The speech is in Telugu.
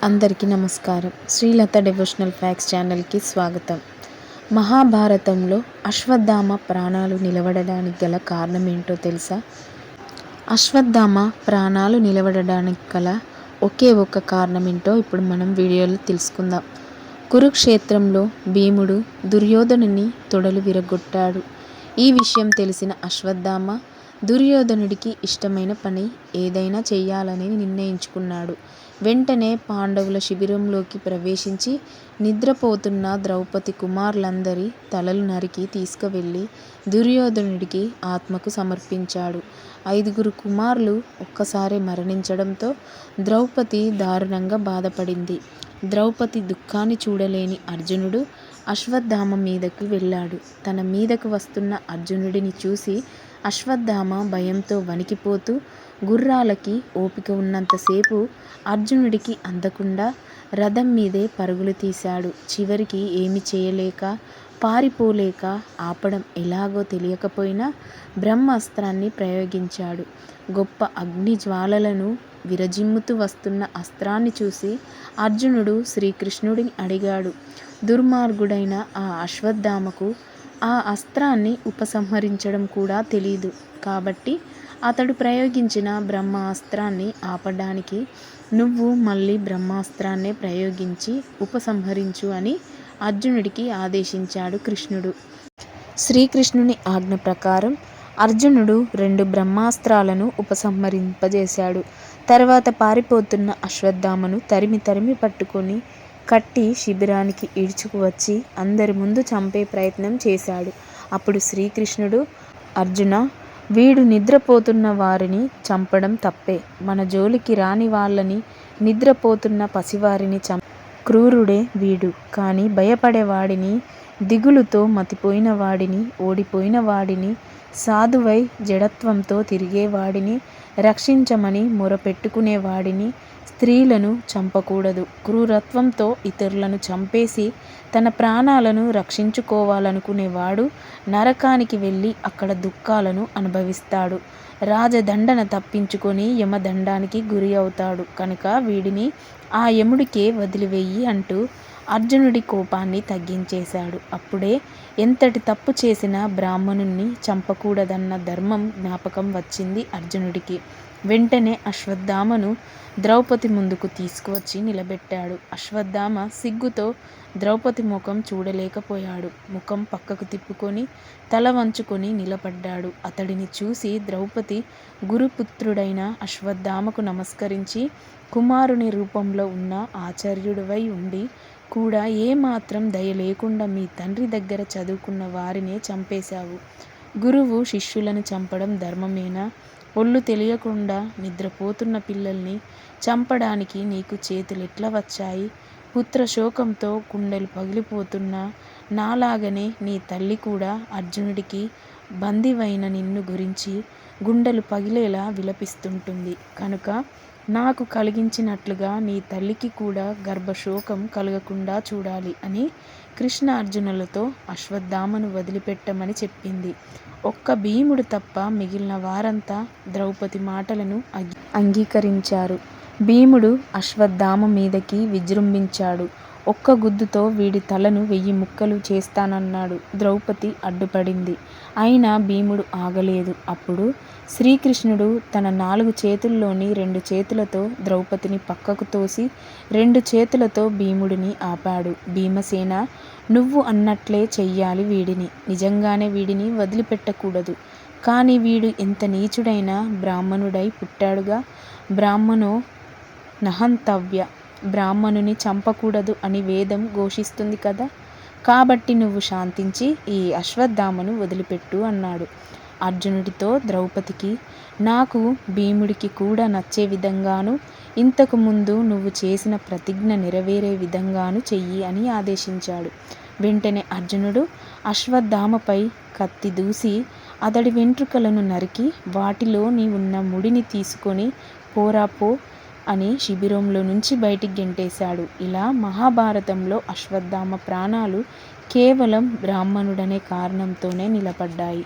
అందరికీ నమస్కారం. శ్రీలత డివోషనల్ ఫ్యాక్స్ ఛానల్కి స్వాగతం. మహాభారతంలో అశ్వత్థామ ప్రాణాలు నిలబడడానికి గల కారణం ఏంటో తెలుసా? అశ్వత్థామ ప్రాణాలు నిలబడడానికి గల ఒకే ఒక్క కారణం ఏంటో ఇప్పుడు మనం వీడియోలో తెలుసుకుందాం. కురుక్షేత్రంలో భీముడు దుర్యోధనుని తొడలు విరగొట్టాడు. ఈ విషయం తెలిసిన అశ్వత్థామ దుర్యోధనుడికి ఇష్టమైన పని ఏదైనా చెయ్యాలని నిర్ణయించుకున్నాడు. వెంటనే పాండవుల శిబిరంలోకి ప్రవేశించి నిద్రపోతున్న ద్రౌపది కుమారులందరి తలలు నరికి తీసుకువెళ్ళి దుర్యోధనుడికి ఆత్మకు సమర్పించాడు. ఐదుగురు కుమారులు ఒక్కసారి మరణించడంతో ద్రౌపది దారుణంగా బాధపడింది. ద్రౌపది దుఃఖాన్ని చూడలేని అర్జునుడు అశ్వత్థామ మీదకు వెళ్ళాడు. తన మీదకు వస్తున్న అర్జునుడిని చూసి అశ్వత్థామ భయంతో వణికిపోతూ గుర్రాలకి ఓపిక ఉన్నంతసేపు అర్జునుడికి అందకుండా రథం మీదే పరుగులు తీశాడు. చివరికి ఏమి చేయలేక పారిపోలేక ఆపడం ఎలాగో తెలియకపోయినా బ్రహ్మాస్త్రాన్ని ప్రయోగించాడు. గొప్ప అగ్ని జ్వాలలను విరజిమ్ముతూ వస్తున్న అస్త్రాన్ని చూసి అర్జునుడు శ్రీకృష్ణుడిని అడిగాడు. దుర్మార్గుడైన ఆ అశ్వత్థామకు ఆ అస్త్రాన్ని ఉపసంహరించడం కూడా తెలీదు. కాబట్టి అతడు ప్రయోగించిన బ్రహ్మాస్త్రాన్ని ఆపడానికి నువ్వు మళ్ళీ బ్రహ్మాస్త్రాన్నే ప్రయోగించి ఉపసంహరించు అని అర్జునుడికి ఆదేశించాడు కృష్ణుడు. శ్రీకృష్ణుని ఆజ్ఞ ప్రకారం అర్జునుడు రెండు బ్రహ్మాస్త్రాలను ఉపసంహరింపజేశాడు. తర్వాత పారిపోతున్న అశ్వత్థామను తరిమి తరిమి పట్టుకొని కట్టి శిబిరానికి ఈడ్చుకు వచ్చి అందరి ముందు చంపే ప్రయత్నం చేశాడు. అప్పుడు శ్రీకృష్ణుడు అర్జున వీడు నిద్రపోతున్న వారిని చంపడం తప్పే. మన జోలికి రాని వాళ్ళని నిద్రపోతున్న పసివారిని చం క్రూరుడే వీడు. కానీ భయపడేవాడిని దిగులుతో మతిపోయిన వాడిని ఓడిపోయిన వాడిని సాధువై జడత్వంతో తిరిగేవాడిని రక్షించమని మొరపెట్టుకునేవాడిని స్త్రీలను చంపకూడదు. క్రూరత్వంతో ఇతరులను చంపేసి తన ప్రాణాలను రక్షించుకోవాలనుకునేవాడు నరకానికి వెళ్ళి అక్కడ దుఃఖాలను అనుభవిస్తాడు. రాజదండన తప్పించుకొని యమదండానికి గురి అవుతాడు. కనుక వీడిని ఆ యముడికే వదిలివేయి అంటూ అర్జునుడి కోపాన్ని తగ్గించేశాడు. అప్పుడే ఎంతటి తప్పు చేసినా బ్రాహ్మణుణ్ణి చంపకూడదన్న ధర్మం జ్ఞాపకం వచ్చింది అర్జునుడికి. వెంటనే అశ్వత్థామను ద్రౌపది ముందుకు తీసుకువచ్చి నిలబెట్టాడు. అశ్వత్థామ సిగ్గుతో ద్రౌపది ముఖం చూడలేకపోయాడు. ముఖం పక్కకు తిప్పుకొని తల వంచుకొని నిలబడ్డాడు. అతడిని చూసి ద్రౌపది గురుపుత్రుడైన అశ్వత్థామకు నమస్కరించి కుమారుని రూపంలో ఉన్న ఆచార్యుడివై ఉండి కూడా ఏమాత్రం దయ లేకుండా మీ తండ్రి దగ్గర చదువుకున్న వారినే చంపేశావు. గురువు శిష్యులను చంపడం ధర్మమేనా? ఒళ్ళు తెలియకుండా నిద్రపోతున్న పిల్లల్ని చంపడానికి నీకు చేతులు ఎట్లా వచ్చాయి? పుత్రశోకంతో గుండెలు పగిలిపోతున్న నాలాగనే నీ తల్లి కూడా అర్జునుడికి బందివైన నిన్ను గురించి గుండెలు పగిలేలా విలపిస్తుంటుంది. కనుక నాకు కలిగించినట్లుగా నీ తల్లికి కూడా గర్భశోకం కలగకుండా చూడాలి అని కృష్ణ అర్జునులతో అశ్వత్థామను వదిలిపెట్టమని చెప్పింది. ఒక్క భీముడు తప్ప మిగిలిన వారంతా ద్రౌపది మాటలను అంగీకరించారు భీముడు అశ్వత్థామ మీదకి విజృంభించాడు. ఒక్క గుద్దుతో వీడి తలను వెయ్యి ముక్కలు చేస్తానన్నాడు. ద్రౌపది అడ్డుపడింది. అయినా భీముడు ఆగలేదు. అప్పుడు శ్రీకృష్ణుడు తన నాలుగు చేతుల్లోని రెండు చేతులతో ద్రౌపదిని పక్కకు తోసి రెండు చేతులతో భీముడిని ఆపాడు. భీమసేన నువ్వు అన్నట్లే చెయ్యాలి వీడిని. నిజంగానే వీడిని వదిలిపెట్టకూడదు. కానీ వీడు ఎంత నీచుడైనా బ్రాహ్మణుడై పుట్టాడుగా. బ్రాహ్మణో నహంతవ్య. బ్రాహ్మణుని చంపకూడదు అని వేదం ఘోషిస్తుంది కదా. కాబట్టి నువ్వు శాంతించి ఈ అశ్వత్థామను వదిలిపెట్టు అన్నాడు. అర్జునుడితో ద్రౌపదికి నాకు భీముడికి కూడా నచ్చే విధంగాను ఇంతకు ముందు నువ్వు చేసిన ప్రతిజ్ఞ నెరవేరే విధంగాను చెయ్యి అని ఆదేశించాడు. వెంటనే అర్జునుడు అశ్వత్థామపై కత్తి దూసి అతడి వెంట్రుకలను నరికి వాటిలోని ఉన్న ముడిని తీసుకొని పోరాపో అని శిబిరంలో నుంచి బయటికి గెంటేశాడు. ఇలా మహాభారతంలో అశ్వత్థామ ప్రాణాలు కేవలం బ్రాహ్మణుడనే కారణంతోనే నిలబడ్డాయి.